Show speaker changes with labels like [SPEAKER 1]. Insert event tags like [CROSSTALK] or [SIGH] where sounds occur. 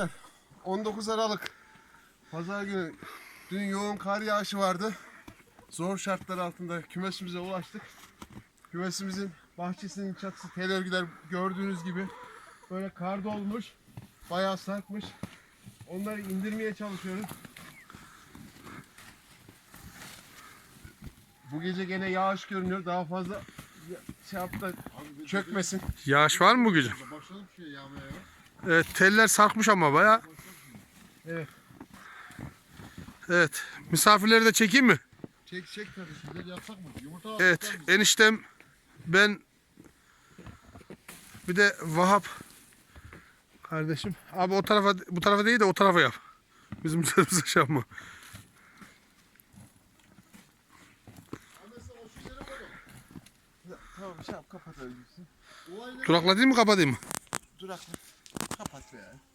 [SPEAKER 1] Arkadaşlar 19 Aralık Pazar günü dün yoğun kar yağışı vardı. Zor şartlar altında kümesimize ulaştık. Kümesimizin bahçesinin çatısı tel örgüler gördüğünüz gibi böyle kar dolmuş. Bayağı sarkmış. Onları indirmeye çalışıyoruz. Bu gece gene yağış görünüyor. Daha fazla şey yaptı çökmesin.
[SPEAKER 2] Yağış var mı bu gece?
[SPEAKER 3] Başladı bir şey yağmaya ya.
[SPEAKER 2] Evet teller sarkmış ama baya.
[SPEAKER 1] Evet.
[SPEAKER 2] Evet. Misafirleri de çekeyim mi?
[SPEAKER 3] Çek çek tabii şimdi yapsak mı? Yumurta
[SPEAKER 2] Evet. Eniştem ben bir de Vahap kardeşim. Abi o tarafa bu tarafa değil de o tarafa yap. Bizim [LAUGHS] üzerimize şey yapma.
[SPEAKER 1] Tamam şey yap kapat
[SPEAKER 2] Durakla değil mi kapatayım mı?
[SPEAKER 1] Durakla. 봤어요.